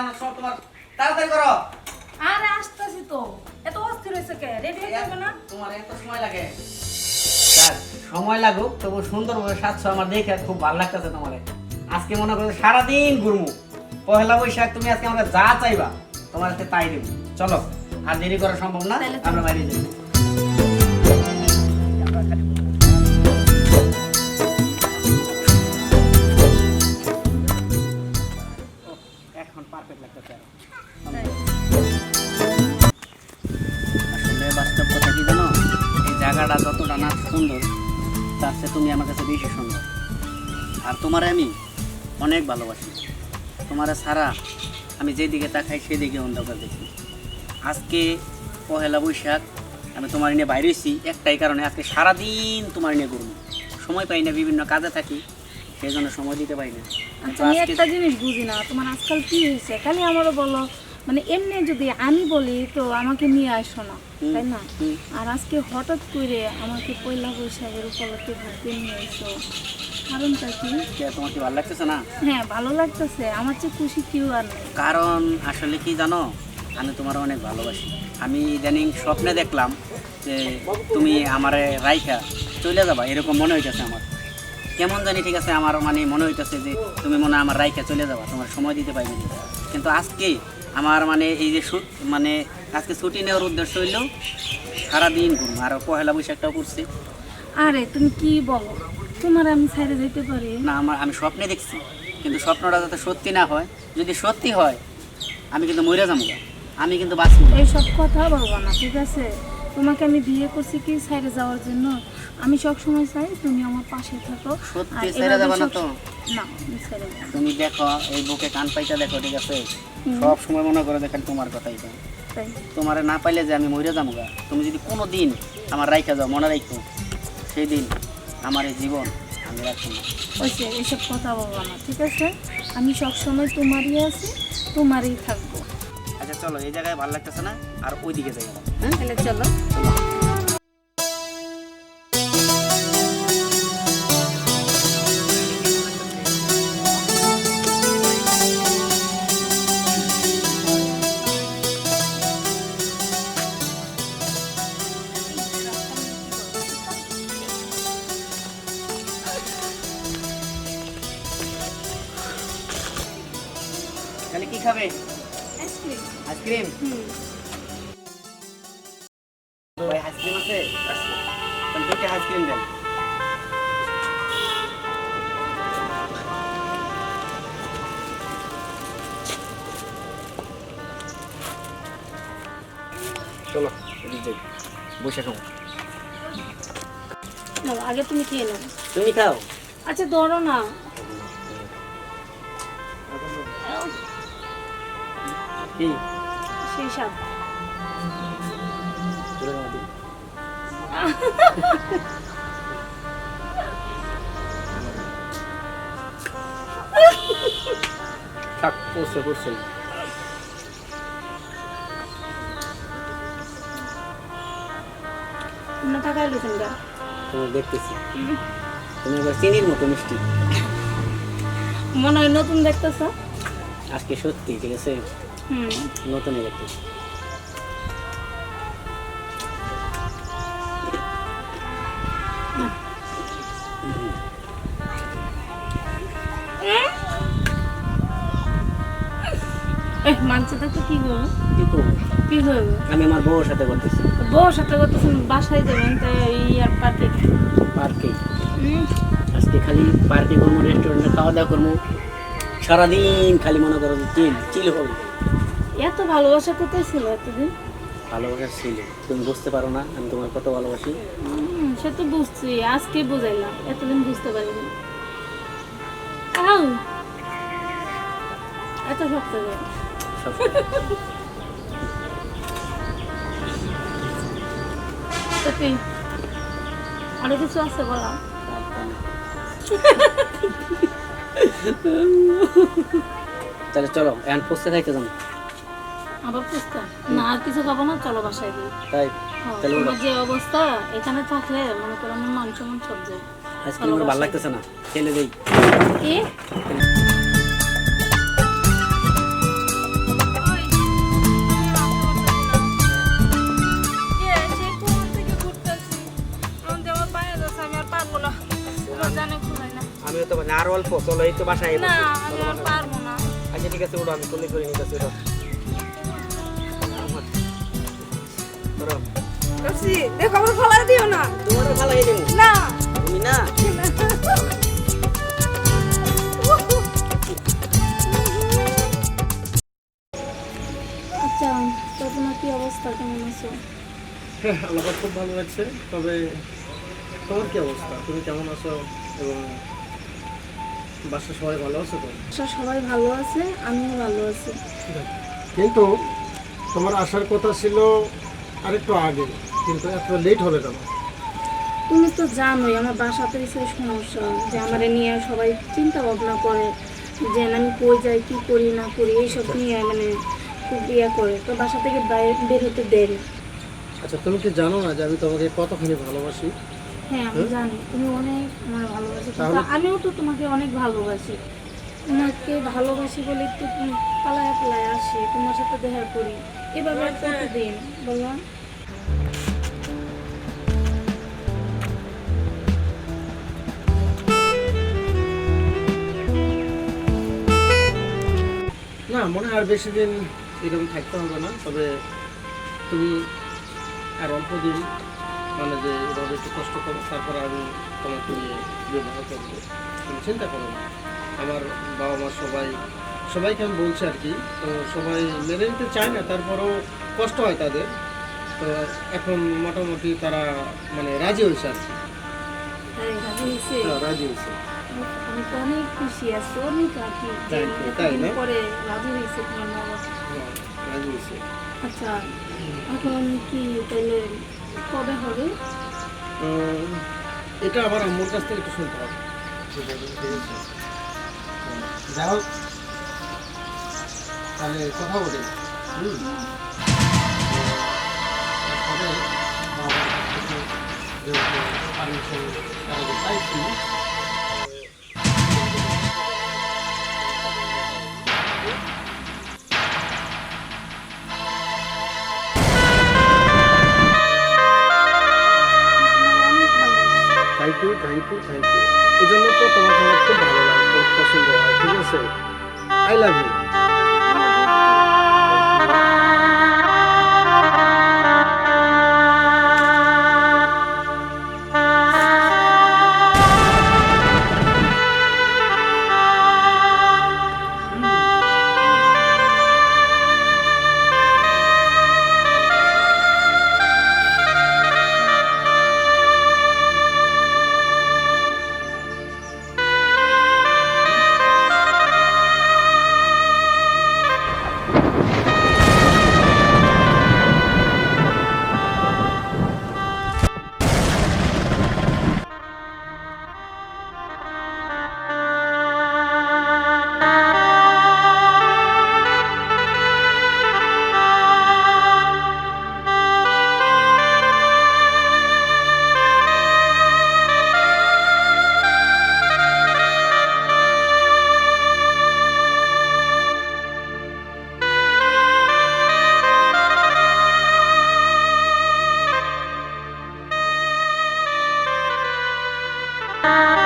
আমরা সব তোমার। তাড়াতাড়ি করো। আরে আসতেছি তো। এত অস্থির হয়েছে কে? রেডি হয়ে যাবে না? তোমার এত সময় লাগে। স্যার সময় লাগুক তবু সুন্দরভাবে সাজছো আমার দেখে খুব ভালো লাগতেছে তোমার। আজকে মনে করো সারাদিন ঘুরমু। পহেলা বৈশাখ তুমি আজকে আমরা যা চাইবা তোমার আজকে তাই দেবো। চলো আর দেরি করা সম্ভব না। আমরা বাইরে যাই। পারফেক্ট লাগতেছে। আসলে বাস্তব কথা কি জানো? এই জায়গাটা যতটা না সুন্দর তার চেয়ে তুমি আমার কাছে বেশি সুন্দর। আর তোমারে আমি অনেক ভালোবাসি। তোমারে ছাড়া আমি যেদিকে তাকাই সেদিকে অন্ধকার দেখি। আজকে পহেলা বৈশাখ আমি তোমার নিয়ে বাইরেছি একটাই কারণে আজকে সারাদিন তোমার নিয়ে ঘুরবো। সময় পাই না বিভিন্ন কাজে থাকি। সেই জন্য সময় দিতে পারি না। আচ্ছা আমি একটা জিনিস বুঝি না তোমার আজকাল কি হয়েছে? খালি আমারও বলো মানে এমনি যদি আমি বলি তো আমাকে নিয়ে আসো না তাই না? আর আজকে হঠাৎ করে আমাকে পয়লা বৈশাখের উপলক্ষে ঘুরতে নিয়ে এসো। কারণটা কি? তোমার কি ভালো লাগতেছে না? হ্যাঁ ভালো লাগতেছে। আমার চেয়ে খুশি কেউ আর নেই। কারণ আসলে কি জানো? আমি তোমার অনেক ভালোবাসি। আমি ইদানিং স্বপ্নে দেখলাম যে তুমি আমারে রাইখা চলে যাবা এরকম মনে হইতেছে আমার। কেমন জানি ঠিক আছে আমার মানে মনে হইতেছে যে তুমি মনে আমার রাইখা চলে যাবা তোমার সময় দিতে পারবে কিন্তু আজকে আমার মানে এই যে মানে আজকে ছুটি নেওয়ার উদ্দেশ্য হইলেও সারাদিন ঘুরবো আর পহেলা বৈশাখটাও করছি আরে তুমি কি বলো? তোমার আমি ছাইড়ে যেতে পারি? না আমার আমি স্বপ্নে দেখছি কিন্তু স্বপ্নটা যাতে সত্যি না হয় যদি সত্যি হয় আমি কিন্তু মরে যাব আমি কিন্তু বাঁচবো। এইসব কথা বলব না ঠিক আছে? তোমাকে আমি বিয়ে করছি কি সাইডে যাওয়ার জন্য? আমি সব সময় চাই তুমি আমার পাশে থাকো। সত্যি ছেড়ে যাবে না তো? না ছেড়ে তুমি দেখো এই বুকে কান পাইটা দেখো ঠিক আছে। সব সময় মনে করে দেখেন তোমার কথাই তো তোমার না পাইলে যে আমি মরে যাব গা। তুমি যদি কোনো দিন আমার রাইখা যাও মনে রাখো সেই দিন আমার এই জীবন আমি রাখব না। ওইসে এইসব কথা বলব না ঠিক আছে? আমি সব সময় তোমারই আছি তোমারই থাকব। আচ্ছা চলো এই জায়গায় ভালো লাগতেছে না? আর ওইদিকে যাই হ্যাঁ? তাহলে চলো। খাবে? আইসক্রিম ভাই আইসক্রিম আছে? দুইটা আইসক্রিম দেন। চলো বসে খাব আগে তুমি খেয়ে নাও। তুমি খাও। আচ্ছা ধরো না কি? সেই সাথ তুলে দাও দিই। থাক পড়ছে পড়ছে। না টাকা এলো তোমরা? তোমার দেখতেছি। তুমি এবার চিনির মতো মিষ্টি। মনে হয় নতুন দেখতেছ। আজকে সত্যি ঠিক আছে? হুম। নতুনই দেখতেছি এ তো কি করব কি করব? কি করব আমি আমার বউর সাথে করতেছি। সাথে করতেছেন বাসায় যাবেন তাই ইয়ার পার্কে? পার্কে। আজকে খালি পার্কে করব রেস্টুরেন্টে খাওয়া দাওয়া করব। সারাদিন খালি মনে করো চিল হবে। এত ভালোবাসা কোথায় ছিল এতদিন? ভালোবাসা ছিল। তুমি বুঝতে পারো না আমি তোমার কত ভালোবাসি। সে তো বুঝছি আজকে বুঝাইলাম এতদিন বুঝতে পারিনি। আউ এত শক্ত কি অনেক কিছু আছে বলা। তাহলে চলো এখন পুষতে খাইতে যাব। আবার ফুচকা না আর কিছু খাব না চলো বাসায় দিই তাই? হ্যাঁ, তোমার যে অবস্থা এখানে থাকলে মনে করো আমার মান সম্মান সব যায়। আজকে আমার ভালো লাগতেছে না। খেলে যাই কি? আমিও তো আর অল্প চলো এই তো বাসায় না আমি আর পারব না। আচ্ছা ঠিক আছে ওটা আমি কলি করে নিতেছি ওটা রসি দেখো আমার ফলা দিও না? তোমার ভালো হয়ে যাবে না। তুমি না। আচ্ছা তো তোমার কি অবস্থা? কেমন আছো? হ্যাঁ আমার খুব ভালো লাগছে তবে তোমার কি অবস্থা? তুমি কেমন আছো? এবং বাসার সবাই ভালো আছো তো? আচ্ছা সবাই ভালো আছে আমিও ভালো আছি। কিন্তু তোমার আসার কথা ছিল আরেকটু আগে। কিন্তু এত লেট হলে কেন? তুমি তো জানোই আমার বাসাতে এসে সমস্যা। যে আমার নিয়ে সবাই চিন্তা ভাবনা করে যে আমি কই যাই কি করি না করি এইসব নিয়ে মানে খুব ইয়ে করে। তো বাসা থেকে বাইরে বের হতে দেরি। আচ্ছা তুমি কি জানো না যে আমি তোমাকে কতখানি ভালোবাসি? হ্যাঁ আমি জানি। তুমি অনেক আমার ভালোবাসি। তাহলে- আমিও তো তোমাকে অনেক ভালোবাসি। তোমাকে ভালোবাসি বলে তো তুমি পালায় পালায় আসি। তোমার সাথে দেখা করি। এভাবে আর কতদিন বললাম না মনে হয় আর বেশি দিন এরকম থাকতে হবে না তবে তুমি আর অল্প দিন মানে যে এভাবে একটু কষ্ট করো তারপর আমি তোমাকে নিয়ে বিবাহ করব। তুমি চিন্তা করো না। আমার বাবা মা সবাই সবাইকে আমি বলছি আর কি তো সবাই মেনে নিতে চায় না তারপরেও কষ্ট হয় তাদের। তো এখন মোটামুটি তারা মানে রাজি হয়েছে আর কি। তাই রাজি হয়েছে। হ্যাঁ, রাজি হয়েছে। আমি তো অনেক খুশি আছি অনেক আর কি? পরে রাজি হয়েছে তোমার বাবা। হ্যাঁ, আচ্ছা এখন কি তাহলে কবে হবে? এটা আবার আম্মুর কাছ থেকে একটু শুনতে হবে। যাই হোক তাহলে কথা বলি। হুম? তারপরে তার thank you thank you thank you এই জন্য তো তোমাকে আমার খুব ভালো লাগে। Bye.